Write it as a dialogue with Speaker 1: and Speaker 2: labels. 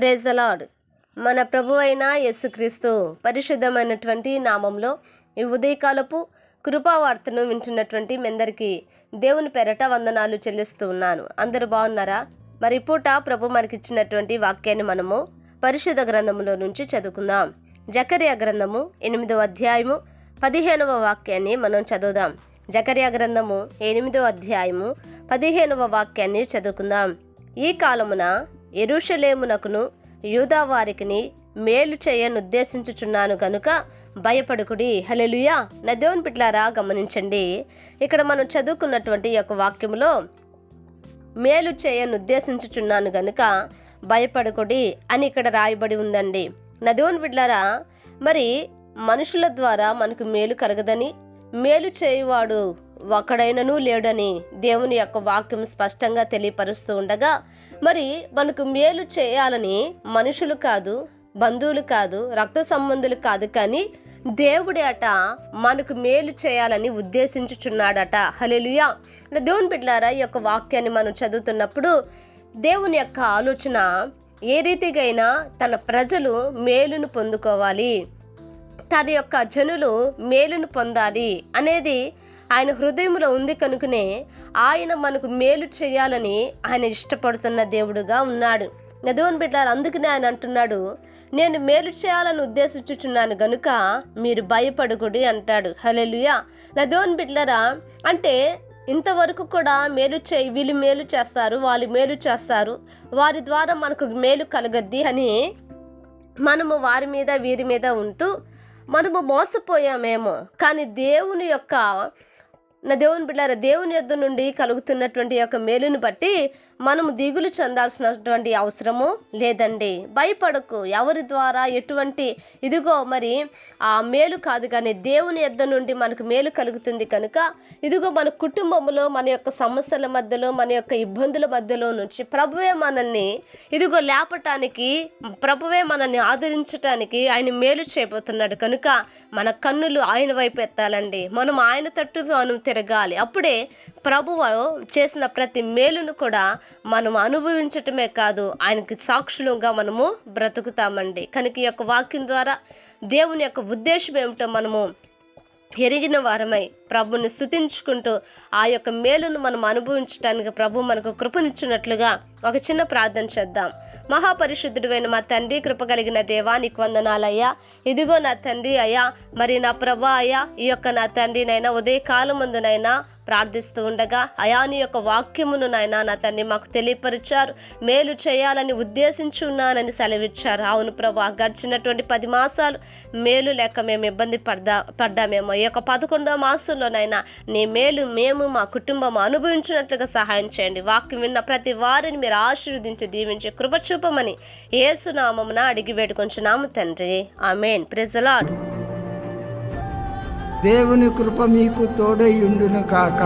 Speaker 1: Praise అలాడ్ మన ప్రభు అయిన యేసుక్రీస్తు పరిశుద్ధమైనటువంటి నామంలో ఈ ఉదయకాలపు కృపావార్తను వింటున్నటువంటి మీ దేవుని పెరట వందనాలు చెల్లిస్తూ ఉన్నాను. అందరూ బాగున్నారా? మరి పూట ప్రభు మనకిచ్చినటువంటి వాక్యాన్ని మనము పరిశుద్ధ గ్రంథములో నుంచి చదువుకుందాం. జకర్యా గ్రంథము ఎనిమిదవ అధ్యాయము పదిహేనవ వాక్యాన్ని మనం చదువుదాం. జకర్యా గ్రంథము ఎనిమిదవ అధ్యాయము పదిహేనవ వాక్యాన్ని చదువుకుందాం. ఈ కాలమున ఎరుషలేమునకును యూదా వారికిని మేలు చేయనుద్దేశించుచున్నాను గనుక భయపడుకుడి. హలెలుయా నా దేవుని పిట్లారా గమనించండి. ఇక్కడ మనం చదువుకున్నటువంటి ఈ యొక్క వాక్యములో మేలు చేయనుద్దేశించుచున్నాను గనుక భయపడకుడి అని ఇక్కడ రాయబడి ఉందండి. నా దేవుని బిడ్లారా మరి మనుషుల ద్వారా మనకు మేలు కలగదని మేలు చేయువాడు ఒకడైనను లేడని దేవుని యొక్క వాక్యం స్పష్టంగా తెలియపరుస్తూ ఉండగా మరి మనకు మేలు చేయాలని మనుషులు కాదు బంధువులు కాదు రక్త సంబంధులు కాదు కానీ దేవుడే అట మనకు మేలు చేయాలని ఉద్దేశించుచున్నాడట. హలెలుయా దేవుని బిడ్డారా ఈ యొక్క వాక్యాన్ని మనం చదువుతున్నప్పుడు దేవుని యొక్క ఆలోచన ఏ రీతిగైనా తన ప్రజలు మేలును పొందుకోవాలి తన యొక్క జనులు మేలును పొందాలి అనేది ఆయన హృదయంలో ఉంది కనుకనే ఆయన మనకు మేలు చేయాలని ఆయన ఇష్టపడుతున్న దేవుడుగా ఉన్నాడు. నదోన్ బిడ్డారు అందుకనే ఆయన అంటున్నాడు నేను మేలు చేయాలని ఉద్దేశించుచున్నాను గనుక మీరు భయపడుకుడి అంటాడు. హలెలుయా నదోన్ బిడ్లరా అంటే ఇంతవరకు కూడా మేలు చేయి వీళ్ళు మేలు చేస్తారు వాళ్ళు మేలు చేస్తారు వారి ద్వారా మనకు మేలు కలగద్ది అని మనము వారి మీద వీరి మీద ఉంటూ మనము మోసపోయామేమో. కానీ దేవుని యొక్క నా దేవుని బిడ్డారా దేవుని యొద్ నుండి కలుగుతున్నటువంటి యొక్క మేలును బట్టి మనము దిగులు చెందాల్సినటువంటి అవసరము లేదండి. భయపడకు. ఎవరి ద్వారా ఎటువంటి ఇదిగో మరి ఆ మేలు కాదు కానీ దేవుని యొద్ నుండి మనకు మేలు కలుగుతుంది కనుక ఇదిగో మన కుటుంబంలో మన యొక్క సమస్యల మధ్యలో మన యొక్క ఇబ్బందుల మధ్యలో నుంచి ప్రభువే మనల్ని ఇదిగో లేపటానికి ప్రభువే మనల్ని ఆదరించటానికి ఆయన మేలు చేయబోతున్నాడు కనుక మన కన్నులు ఆయన వైపు ఎత్తాలండి. మనం ఆయన తట్టు మనం తిరగాలి. అప్పుడే ప్రభువు చేసిన ప్రతి మేలును కూడా మనం అనుభవించటమే కాదు ఆయనకి సాక్షులుగా మనము బ్రతుకుతామండి. కనుక ఈ యొక్క వాక్యం ద్వారా దేవుని యొక్క ఉద్దేశం ఏమిటో మనము ఎరిగిన వారమై ప్రభుని స్థుతించుకుంటూ ఆ యొక్క మేలును మనం అనుభవించడానికి ప్రభు మనకు కృపనిచ్చినట్లుగా ఒక చిన్న ప్రార్థన చేద్దాం. మహాపరిశుద్ధుడైన మా తండ్రి కృప కలిగిన దేవా నీకు వందనాలయ్యా. ఇదిగో నా తండ్రి అయ్యా మరి నా ప్రభా అయ్యా ఈ యొక్క నా తండ్రినైనా ఉదయకాలం ముందునైనా ప్రార్థిస్తూ ఉండగా అయాని యొక్క వాక్యమును నాయన నా తండ్రి మాకు తెలియపరిచారు. మేలు చేయాలని ఉద్దేశించి ఉన్నానని సెలవిచ్చారు. అవును ప్రభా గడిచినటువంటి పది మాసాలు మేలు లేక మేము ఇబ్బంది పడ్డా పడ్డామేమో. ఈ యొక్క పదకొండవ విషయంలోనైనా నీ మేలు మేము మా కుటుంబం అనుభవించినట్లుగా సహాయం చేయండి. వాక్యం విన్న ప్రతి వారిని మీరు ఆశీర్వదించి దీవించి కృపచూపమని ఏసునామం ఏసునామమున అడిగి వేడుకొంచున్నాము తండ్రి. ఆమెన్. ప్రెజలాడ్
Speaker 2: దేవుని కృప మీకు తోడై ఉండును కాక.